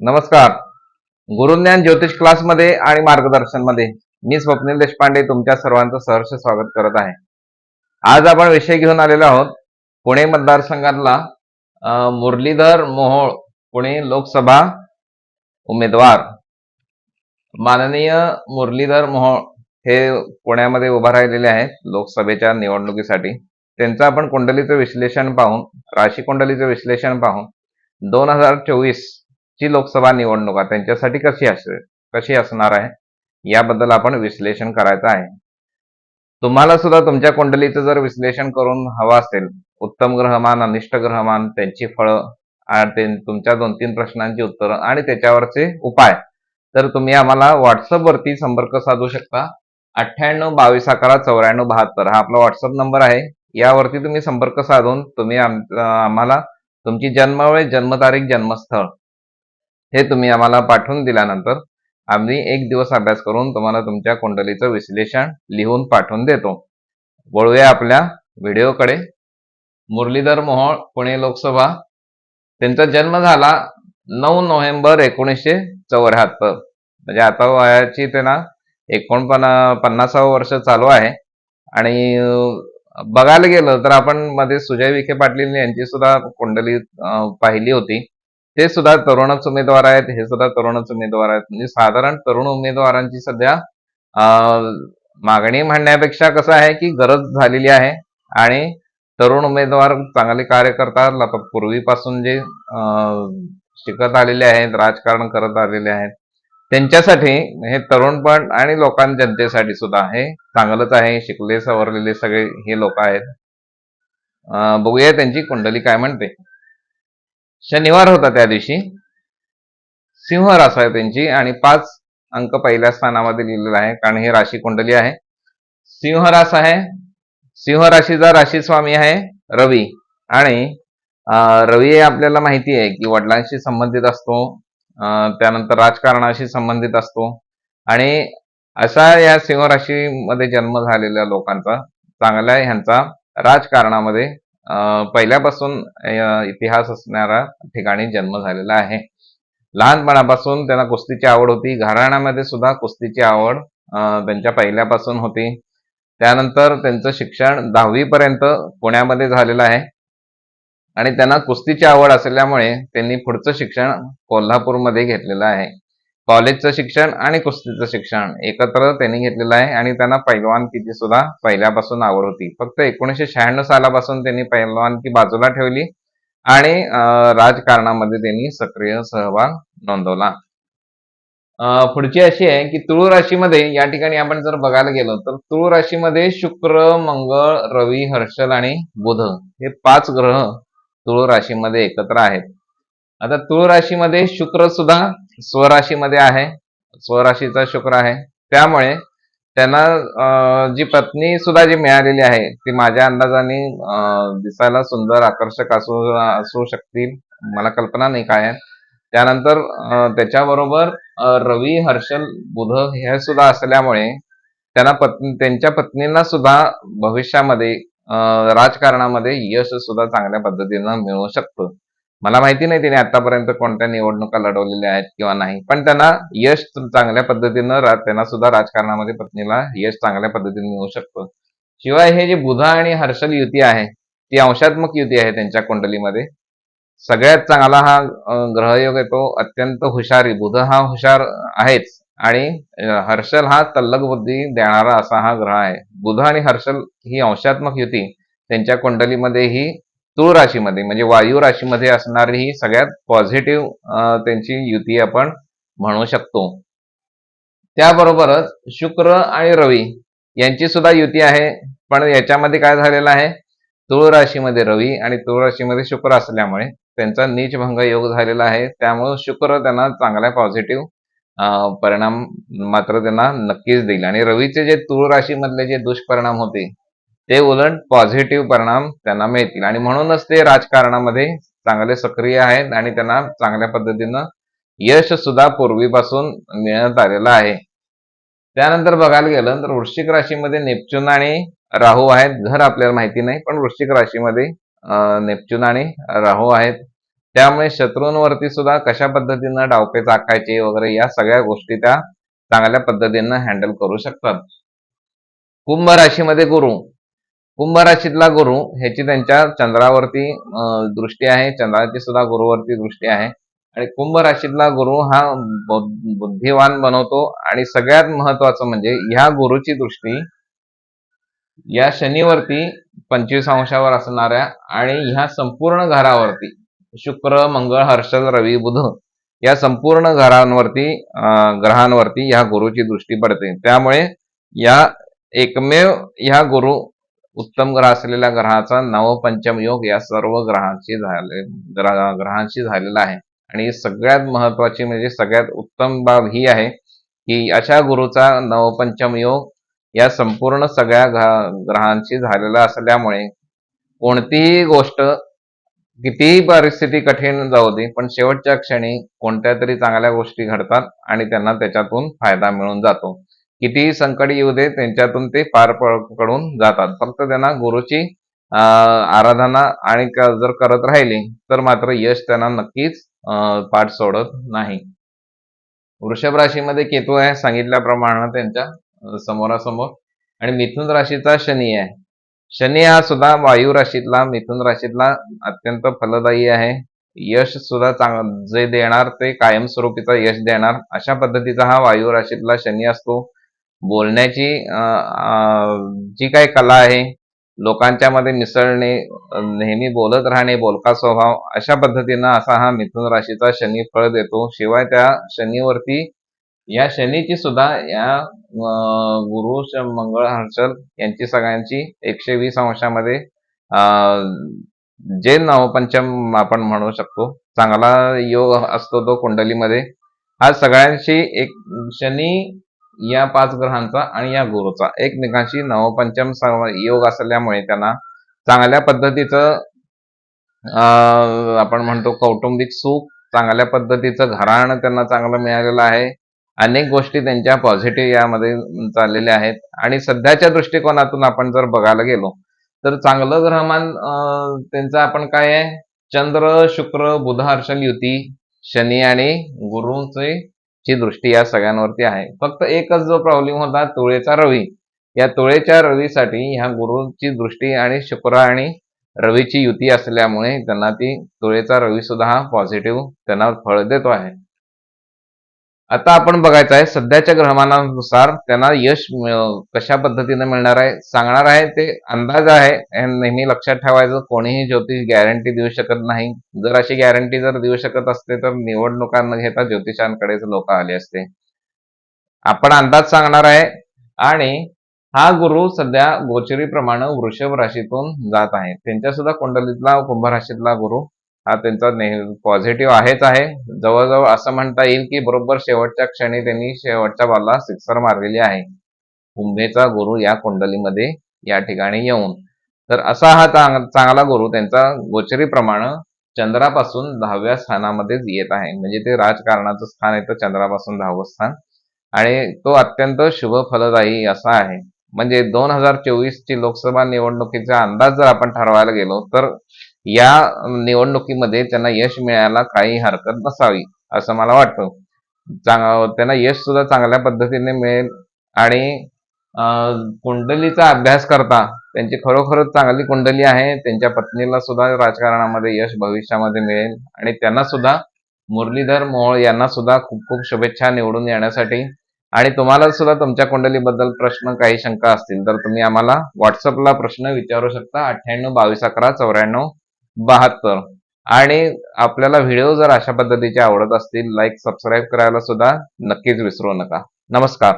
नमस्कार. गुरुज्ञान ज्योतिष क्लासमध्ये आणि मार्गदर्शनमध्ये मी स्वप्नील देशपांडे तुमच्या सर्वांचं सहर्ष स्वागत करत आहे. आज आपण विषय घेऊन आलेलो आहोत पुणे मतदारसंघातला अं, मुरलीधर मोहोळ पुणे लोकसभा उमेदवार. माननीय मुरलीधर मोहोळ हे पुण्यामध्ये उभा राहिलेले आहेत लोकसभेच्या निवडणुकीसाठी. त्यांचं आपण कुंडलीचं विश्लेषण पाहून राशी कुंडलीचं विश्लेषण पाहून दोन हजार चोवीस ची लोकसभा निवडणूक त्यांच्यासाठी कशी असेल कशी असणार आहे याबद्दल आपण विश्लेषण करायचं आहे. तुम्हाला सुद्धा तुमच्या कुंडलीचं जर विश्लेषण करून हवं असेल उत्तम ग्रहमान अनिष्ट ग्रहमान त्यांची फळं आणि तुमच्या दोन तीन प्रश्नांची उत्तरं आणि त्याच्यावरचे उपाय तर तुम्ही आम्हाला व्हॉट्सअप वरती संपर्क साधू शकता. अठ्ठ्याण्णव बावीस अकरा चौऱ्याण्णव बहात्तर हा आपला व्हॉट्सअप नंबर आहे. यावरती तुम्ही संपर्क साधून तुम्ही आम- आम्हाला तुमची जन्मवेळ जन्मतारीख जन्मस्थळ हे तुम्ही आम्हाला पाठवून दिल्यानंतर आम्ही एक दिवस अभ्यास करून तुम्हाला तुमच्या कुंडलीचं विश्लेषण लिहून पाठवून देतो. वळूया आपल्या व्हिडिओकडे. मुरलीधर मोहोळ पुणे लोकसभा. त्यांचा जन्म झाला नऊ नोव्हेंबर एकोणीसशे चौऱ्याहत्तर. म्हणजे आता वयाची त्यांना एकोणपन्ना पन्नासावं वर्ष चालू आहे. आणि बघायला गेलं तर आपण मध्ये सुजय विखे पाटील यांची सुद्धा कुंडली पाहिली होती. ते सुद्धा तरुणच उमेदवार आहेत. हे सुद्धा तरुणच उमेदवार आहेत. म्हणजे साधारण तरुण उमेदवारांची सध्या मागणी म्हणण्यापेक्षा कसं आहे की गरज झालेली आहे. आणि तरुण उमेदवार चांगले कार्य करतात पूर्वीपासून जे शिकत आलेले आहेत राजकारण करत आलेले आहेत त्यांच्यासाठी हे तरुणपण आणि लोकां जनतेसाठी सुद्धा हे चांगलंच आहे शिकले सवरलेले सगळे हे लोक आहेत. बघूया त्यांची कुंडली काय म्हणते. शनिवार होता त्या दिवशी. सिंह रास आहे त्यांची आणि पाच अंक पहिल्या स्थानामध्ये लिहिलेला आहे कारण ही राशी कुंडली आहे. सिंह रास आहे. सिंह राशीचा राशी स्वामी आहे रवी. आणि रवी हे आपल्याला माहिती आहे की वडिलांशी संबंधित असतो त्यानंतर राजकारणाशी संबंधित असतो. आणि अशा या सिंह राशीमध्ये जन्म झालेल्या लोकांचा चांगल्या ह्यांचा राजकारणामध्ये पहिल्यापासून इतिहास असणाऱ्या ठिकाणी जन्म झालेला आहे. लहानपणापासून त्यांना कुस्तीची आवड होती. घराण्यामध्ये सुद्धा कुस्तीची आवड अं, त्यांच्या पहिल्यापासून होती. त्यानंतर त्यांचं शिक्षण दहावीपर्यंत पुण्यामध्ये झालेलं आहे. आणि त्यांना कुस्तीची आवड असल्यामुळे त्यांनी पुढचं शिक्षण कोल्हापूरमध्ये घेतलेलं आहे. कॉलेजचं शिक्षण आणि कुस्तीचं शिक्षण एकत्र त्यांनी घेतलेलं आहे आणि त्यांना पैलवानकीची सुद्धा पहिल्यापासून आवड होती. फक्त एकोणीसशे शहाण्णव सालापासून त्यांनी पैलवानकी बाजूला ठेवली आणि राजकारणामध्ये त्यांनी सक्रिय सहभाग नोंदवला. पुढची अशी आहे की तुळू राशीमध्ये या ठिकाणी आपण जर बघायला गेलो तर तुळू राशीमध्ये शुक्र मंगळ रवी हर्षल आणि बुध हे पाच ग्रह तुळराशीमध्ये एकत्र आहेत. आता तुळराशीमध्ये शुक्र सुद्धा स्वराशीमध्ये आहे. स्वराशीचा शुक्र आहे. त्यामुळे त्यांना जी पत्नी सुद्धा जी मिळालेली आहे ती माझ्या अंदाजाने दिसायला सुंदर आकर्षक असू असू शकतील. मला कल्पना नाही काय त्यानंतर त्याच्याबरोबर रवी हर्षल बुध हे सुद्धा असल्यामुळे त्यांना पत्नी त्यांच्या पत्नींना सुद्धा भविष्यामध्ये राजकारणामध्ये यश सुद्धा चांगल्या पद्धतीनं मिळू शकतो. मला माहिती नाही त्याने आतापर्यंत कोणत्या निवडणुका लढवलेल्या आहेत किंवा नाही. पण त्यांना यश चांगल्या पद्धतीनं त्यांना सुद्धा राजकारणामध्ये पत्नीला यश चांगल्या पद्धतीने मिळू शकतो. शिवाय हे जे बुधा आणि हर्षल युती आहे ती अंशात्मक युती आहे त्यांच्या कुंडलीमध्ये. सगळ्यात चांगला हा ग्रहयोग येतो अत्यंत हुशारी. बुध हा हुशार आहेच. आणि हर्षल हा तल्लक बुद्धी देणारा असा हा ग्रह आहे. बुध आणि हर्षल ही अंशात्मक युती त्यांच्या कुंडलीमध्ये ही तुळ राशीमध्ये म्हणजे वायू राशीमध्ये असणारी ही सगळ्यात पॉझिटिव्ह त्यांची युती आपण म्हणू शकतो. त्याबरोबरच शुक्र आणि रवी यांची सुद्धा युती आहे. पण याच्यामध्ये काय झालेलं आहे? तुळ राशीमध्ये रवी आणि तुळ राशीमध्ये शुक्र असल्यामुळे त्यांचा नीचभंग योग झालेला आहे. त्यामुळे शुक्र त्यांना चांगल्या पॉझिटिव्ह परिणाम मात्र त्यांना नक्कीच देईल. आणि रवीचे जे तुळ राशीमधले जे दुष्परिणाम होते ते उलट पॉझिटिव्ह परिणाम त्यांना मिळतील. आणि म्हणूनच ते राजकारणामध्ये चांगले सक्रिय आहेत आणि त्यांना चांगल्या पद्धतीनं यश सुद्धा पूर्वीपासून मिळत आलेलं आहे. त्यानंतर बघायला गेलं तर वृश्चिक राशीमध्ये नेपच्यून आणि राहू आहेत. घर आपल्याला माहिती नाही पण वृश्चिक राशीमध्ये नेपच्यून आणि राहू आहेत. त्यामुळे शत्रूंवरती सुद्धा कशा पद्धतीनं डावपेच आखायचे वगैरे या सगळ्या गोष्टी त्या चांगल्या पद्धतीनं हँडल करू शकतात. कुंभ राशीमध्ये गुरु. कुंभ राशीतला गुरु ह्याची त्यांच्या चंद्रावरती दृष्टी आहे. चंद्राची सुद्धा गुरुवरती दृष्टी आहे. आणि कुंभ राशीतला गुरु हा बुद्धिवान बनवतो. आणि सगळ्यात महत्वाचं म्हणजे ह्या गुरुची दृष्टी या शनीवरती पंचवीस अंशावर असणाऱ्या आणि ह्या संपूर्ण घरावरती शुक्र मंगळ हर्षल रवी बुध या संपूर्ण घरांवरती अं, ग्रहांवरती ह्या गुरुची दृष्टी पडते. त्यामुळे या एकमेव ह्या गुरु उत्तम ग्रह असलेल्या ग्रहाचा नवपंचम योग या सर्व ग्रहांशी झाले ग्रह- ग्रहांशी झालेला आहे. आणि सगळ्यात महत्वाची म्हणजे सगळ्यात उत्तम बाब ही आहे की अशा गुरुचा नवपंचम योग या संपूर्ण सगळ्या ग्रहांशी झालेला असल्यामुळे कोणतीही गोष्ट कितीही परिस्थिती कठीण जाऊ दे पण शेवटच्या क्षणी कोणत्या तरी चांगल्या गोष्टी घडतात आणि त्यांना त्याच्यातून फायदा मिळून जातो. कितीही संकट येऊ दे त्यांच्यातून ते पार पडून जातात. फक्त त्यांना गुरुची आराधना आणि जर करत राहिली तर मात्र यश त्यांना नक्कीच पाठ सोडत नाही. वृषभ राशीमध्ये केतू आहे सांगितल्याप्रमाणे त्यांच्या समोरासमोर. आणि मिथुन राशीचा शनी आहे. शनी हा सुद्धा वायू राशीतला मिथुन राशीतला अत्यंत फलदायी आहे. यश सुद्धा चांग जे देणार ते कायमस्वरूपीचा यश देणार. अशा पद्धतीचा हा वायू राशीतला शनी असतो. बोलण्याची जी काही कला आहे लोकांच्या मध्ये मिसळणे नेहमी बोलत राहणे बोलका स्वभाव अशा पद्धतीनं असा हा मिथुन राशीचा शनी फळ देतो. शिवाय त्या शनीवरती या शनीची सुद्धा या गुरु मंगळ हर्षल यांची सगळ्यांची एकशे वीस अंशामध्ये अं, जे नवपंचम आपण म्हणू शकतो. चांगला योग असतो तो कुंडलीमध्ये. हा सगळ्यांशी एक शनी या पाच ग्रहांचा आणि या गुरुचा एकमेकांशी नवपंचम योग असल्यामुळे त्यांना चांगल्या पद्धतीचं अं, आपण म्हणतो कौटुंबिक सुख चांगल्या पद्धतीचं घराणं त्यांना चांगलं मिळालेलं आहे. अनेक गोष्टी त्यांच्या पॉझिटिव्ह यामध्ये चाललेल्या आहेत. आणि सध्याच्या दृष्टिकोनातून आपण जर बघायला गेलो तर चांगलं ग्रहमान त्यांचं आपण काय आहे? चंद्र शुक्र बुध हर्षल युती शनी आणि गुरुचे ची दृष्टी या सगळ्यांवरती आहे. फक्त एकच जो प्रॉब्लेम होता तुळेचा रवी. या तुळेच्या रवीसाठी ह्या गुरुची दृष्टी आणि शुक्र आणि रवीची युती असल्यामुळे त्यांना ती तुळेचा रवी सुद्धा हा पॉझिटिव्ह त्यांना फळ देतो आहे. आता आपण बघायचं आहे सध्याच्या ग्रहमानानुसार त्यांना यश कशा पद्धतीने मिळणार आहे सांगणार आहे ते अंदाज आहे हे नेहमी लक्षात ठेवायचं कोणीही ज्योतिष गॅरंटी देऊ शकत नाही. जर अशी गॅरंटी जर देऊ शकत असते तर निवडणुका न घेता ज्योतिषांकडेच लोक आले असते. आपण अंदाज सांगणार आहे आणि हा गुरु सध्या गोचरीप्रमाणे वृषभ राशीतून जात आहे. त्यांच्या सुद्धा कुंडलीतला कुंभ राशीतला गुरु हा त्यांचा पॉझिटिव्ह आहेच आहे. जवळजवळ असं म्हणता येईल की बरोबर शेवटच्या क्षणी त्यांनी शेवटच्या बॉलला सिक्सर मारलेली आहे. कुंभेचा गुरु या कुंडलीमध्ये या ठिकाणी येऊन. तर असा हा चांगला गुरु त्यांचा गोचरीप्रमाणे चंद्रापासून दहाव्या स्थानामध्येच येत आहे. म्हणजे ते राजकारणाचं स्थान येतं चंद्रापासून दहावं स्थान. आणि तो अत्यंत शुभ फलदायी असा आहे. म्हणजे दोन हजार चोवीस ची लोकसभा निवडणुकीचा अंदाज जर आपण ठरवायला गेलो तर या निवडणुकीमध्ये त्यांना यश मिळायला काही हरकत नसावी असं मला वाटतं. चांग- त्यांना यश सुद्धा चांगल्या पद्धतीने मिळेल आणि कुंडलीचा अभ्यास करता त्यांची खरोखरच चांगली कुंडली आहे त्यांच्या पत्नीला सुद्धा राजकारणामध्ये यश भविष्यामध्ये मिळेल आणि त्यांना सुद्धा मुरलीधर मोहोळ यांना सुद्धा खूप खूप शुभेच्छा निवडून येण्यासाठी. आणि तुम्हाला सुद्धा तुमच्या कुंडलीबद्दल प्रश्न काही शंका असतील तर तुम्ही आम्हाला व्हॉट्सअपला प्रश्न विचारू शकता अठ्ठ्याण्णव बावीस अकरा चौऱ्याण्णव बहात्तर. आणि आपल्याला व्हिडिओ जर अशा पद्धतीचे आवडत असतील लाईक सबस्क्राईब करायला सुद्धा नक्कीच विसरू नका. नमस्कार.